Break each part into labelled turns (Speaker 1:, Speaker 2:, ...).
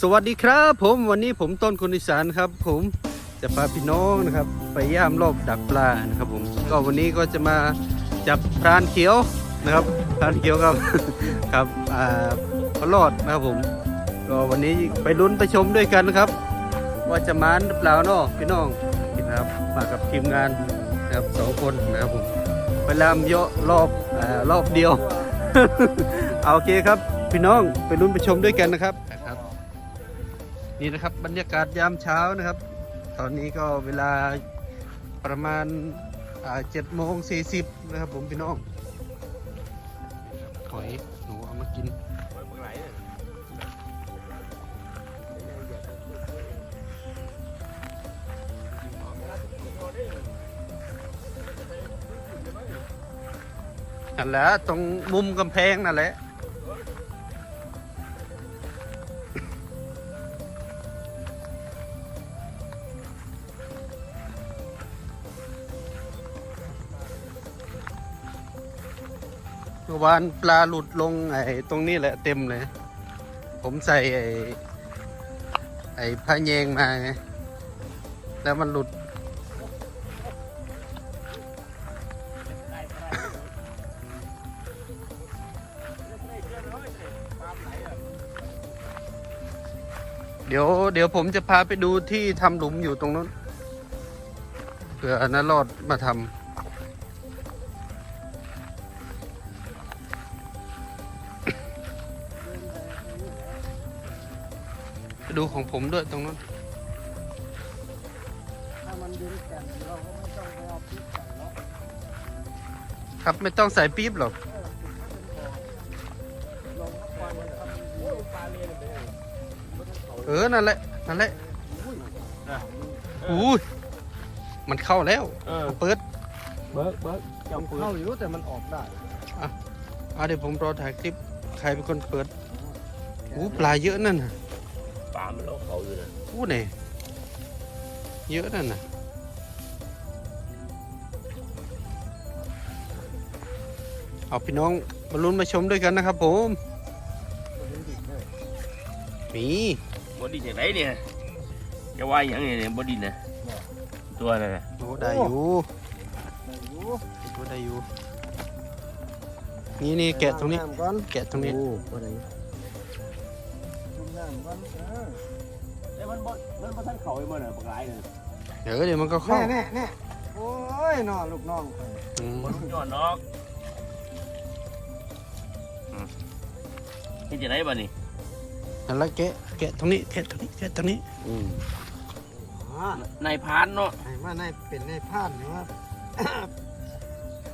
Speaker 1: สวัสดีครับ ผมวันนี้ผมต้นคนอีสานครับ ผมจะพาพี่น้องนะครับ ไปย่ามรอบดักปลานะครับ ผมก็วันนี้ก็จะมาจับพรานเขียวนะครับพรานเขียวครับครับอ่าปลาลอดนะครับผม ก็วันนี้ไปลุ้นไปชมด้วยกันนะครับ ว่าจะมานหรือเปล่าเนาะพี่น้องนะครับมากับทีมงานนะครับสองคนนะครับผมไปลามเยอะรอบอ่ารอบเดียว เอาโอเคครับ พี่น้องไปลุ้นไปชมด้วยกันนะครับ นี่นะครับบรรยากาศยามเช้านะครับ ตอนนี้ก็เวลาประมาณเจ็ดโมงสี่สิบนะครับผมพี่น้องหอยหนูเอามากินนั่นแหละตรงมุมกำแพงนั่นแหละ เมื่อวานปลาหลุดลงไอ้ตรงนี้แหละเต็มเลย ผมใส่ไอ้ไอ้ผ้าแยงมาไง แล้วมันหลุด เดี๋ยว เดี๋ยวผมจะพาไปดูที่ทำหลุมอยู่ตรงนั้นเผื่ออนารอดมาทำ ดูของผมด้วยตรงนั้น
Speaker 2: ถ้ามันดึงแก่นเราก็ไม่ต้องไปเอาพริกใส่เนาะ
Speaker 1: ครับไม่ต้องใส่ปี๊บหรอก
Speaker 2: ลงควันมันทำโอ้ยปลาเลียนไปเลย
Speaker 1: เออ นั่นแหละ นั่นแหละอู้ยมันเข้าแล้ว
Speaker 2: เออ
Speaker 1: เปิด
Speaker 2: เบิร์กเบิร์กจับเข้าอยู่แต่มันออกได้
Speaker 1: อะเดี๋ยวผมรอถ่ายคลิป ใครเป็นคนเปิดอู้ปลาเยอะนั่นน่ะ
Speaker 3: ปลามันโลกเขาอยู่นะ
Speaker 1: อู้เนี่ยเยอะนั่นน่ะเอาพี่น้องมาลุ้นมาชมด้วยกันนะครับผมมี
Speaker 3: บอดี้จากไหนเนี่ยจะว่าอย่างไงเนี่ยบอดี้นะตัวนั่นนะ
Speaker 1: โอ้ได้อยู่
Speaker 2: ได้อยู่
Speaker 1: ตัวได้อยู่นี่นี่แกะตรงนี้
Speaker 2: น้ำก่อน
Speaker 1: แกะตรงนี้
Speaker 2: โอ้บ่ได้จุ่ม น้ำก่อนเออ
Speaker 3: แต่มันบมันบ่ทันเขาไอ้มันน่ะปลาไหลน่ะ
Speaker 1: เดี๋ยวเดี๋ยวมันก็เข้า
Speaker 2: แน่แน่แน่โอ้ยนอลูกน้องไป
Speaker 1: อืม
Speaker 3: บ่รู้ย้อนนอกนี่จะได้บ่นี่
Speaker 1: นั่นละแกะแกะตรงนี้แกะตรงนี้แกะตรงนี้
Speaker 2: อ๋อนา
Speaker 3: ยพรานเนาะ
Speaker 2: ไอ้มาในเป็นในพาดเนี่ยว่า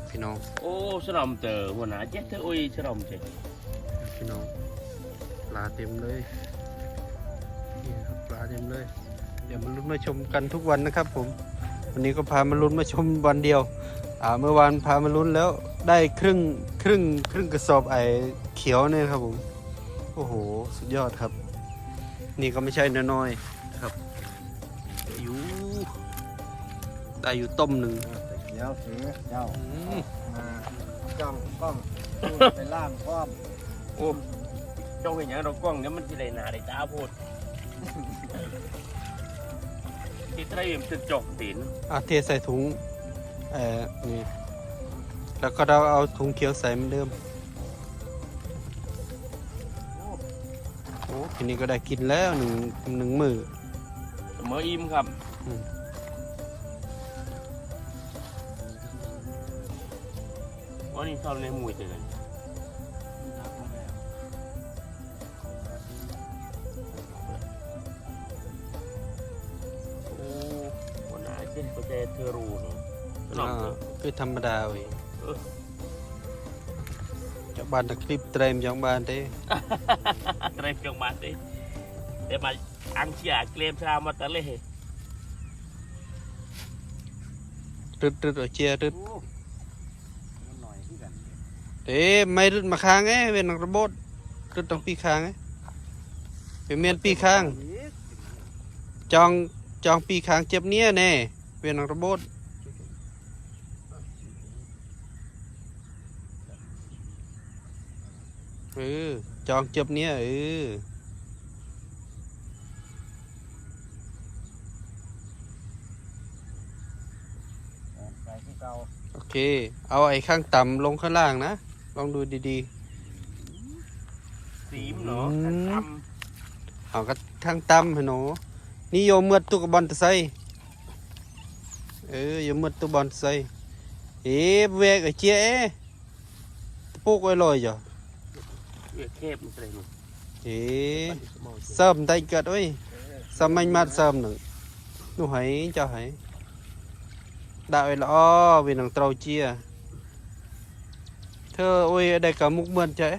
Speaker 1: พี่น้อง
Speaker 3: โอ้สนอมเตอหัวหน้าเจ็ดเธอโอ้ยสนอมเจ็ด
Speaker 1: พี่น้อง ปลาเต็มเลยนี่ครับปลาเต็มเลย เดี๋ยวมาลุ้นมาชมกันทุกวันนะครับ ผม วันนี้ก็พามาลุ้นมาชมวันเดียว อ่าเมื่อวานพามาลุ้นแล้วได้ครึ่งครึ่งครึ่งกระสอบไอ้เขียวเนี่ยครับผมโอ้โหสุดยอดครับ นี่ก็ไม่ใช่น้อยๆนะครับได้อยู่ได้อยู่ต้มหนึ่ง
Speaker 2: เดี๋ยวถือเจ้า
Speaker 1: อืม
Speaker 2: มาจ้องกล้องพูดไปล่างพร้อม
Speaker 3: โอ้ จ้องเห็นอย่างเรากล้องเนี่ยมันสิได้หน้าได้ตาโพดที่ไตรมันจะจอกตีน
Speaker 1: อะเทใส่ถุงเอ่อนี่แล้วก็เราเอาถุงเขียวใส่เหมือนเดิมโอ้ทีนี้ก็ได้กินแล้วหนึ่งหนึ่งมือ
Speaker 3: เสมออิ่มครับ
Speaker 1: อืม
Speaker 3: วันนี้ชอบในหมูเจอกันโหน้าเจ็ดก็จะเธอรู้เนาะสนอม
Speaker 1: อ่า
Speaker 3: เตอ
Speaker 1: คือธรรมดาเว้ย
Speaker 3: เออ
Speaker 1: จากบ้านตะคลิปเตรมยังบ้านเด้
Speaker 3: เตรียมจังมาสิเดี๋ยวมาอังเชียเกลมชามาตะเล่
Speaker 1: รึดรึดเอาเจียรึด
Speaker 2: โอ้มันหน่อยที่กัน
Speaker 1: เอ๊ะไม่รึดมาค้างไงเวยนนักระบดรึดต้องปีค้างไงเป็นเมียนปีค้าง จองจองปีค้างเจ็บเนี้ยแน่ វានឹងเออจองจบเนี้ยเออโอเค เอาไอ้ข้างต่ำลงข้างล่างนะ ลองดูดีๆ
Speaker 3: สีมเหร
Speaker 1: อข้างต่ำเอากรข้างต่ำเหรอนิยมเมื่อตุกบอลตะไซ អឺយមត់ទៅបនសៃអេវែកអាជាអេតពុកអីលយយោវាខេបត្រី
Speaker 3: នោះអេសើមតែកើតអុយសាមញ្ញ
Speaker 1: មកសើមនឹងនោះហើយចោះហើយដាក់ឲ្យល្អវានឹងត្រូវជាធ្វើអុយដែលកាមុខមិ
Speaker 3: នចេះ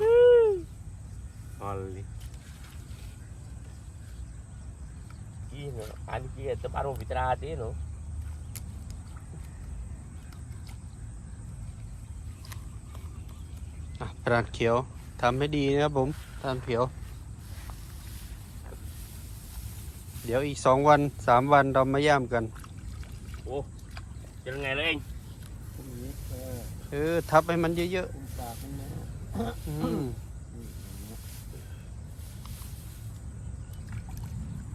Speaker 3: អឺអលនេះ นาะอันกี้จะบารมวิตราตีเนาะ
Speaker 1: อะปราดเขียวทำให้ดีนะครับผมทำเขียว เดี๋ยวอีกสองวันสามวันเรามาย่ามกัน
Speaker 3: จะยังไงเลยเอง
Speaker 2: ตรงนี้เออ
Speaker 1: เออทับให้มันเยอะ
Speaker 2: คุมปากมันนะ
Speaker 1: ๆอืม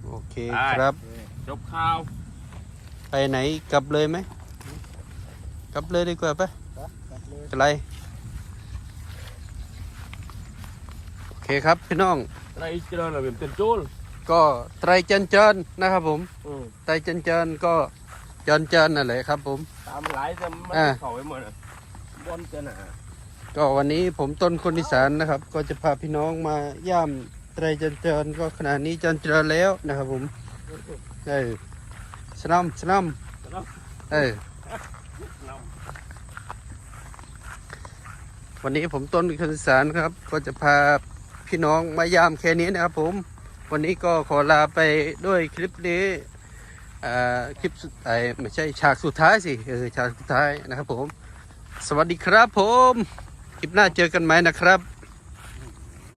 Speaker 1: โอเคครับ
Speaker 2: เออ
Speaker 3: จบข่าว
Speaker 1: ไปไหนกลับเลยไหม กลับเลยดีกว่าปะ
Speaker 2: ครับกลับเลย
Speaker 1: เป็นไรโอเคครับพี่น้อง
Speaker 3: ไรเจริญเราเป็นเต็มโจ้ล
Speaker 1: ก็ไตรเจนเจินนะครับผม
Speaker 3: อืม
Speaker 1: ไตรเจนเจินก็เจินเจินนั่นแหละครับผม
Speaker 3: ตามหลายแต่มัน
Speaker 1: อ่า
Speaker 3: เข้าไปหมดอะบอลจะหนา
Speaker 1: ก็วันนี้ผมต้นคนอีสานนะครับ ก็จะพาพี่น้องมาย่าม ไรเจนจินก็ขณะนี้เจนจรแล้วนะครับผม เออสนามสนามเออวันนี้ผมต้นคนสานครับ ก็จะพาพี่น้องมาย่ามแค่นี้นะครับผม วันนี้ก็ขอลาไปด้วยคลิปนี้อ่าคลิปไอไม่ใช่ฉากสุดท้ายสิเออฉากสุดท้ายนะครับผม สวัสดีครับผม คลิปหน้าเจอกันไหมนะครับ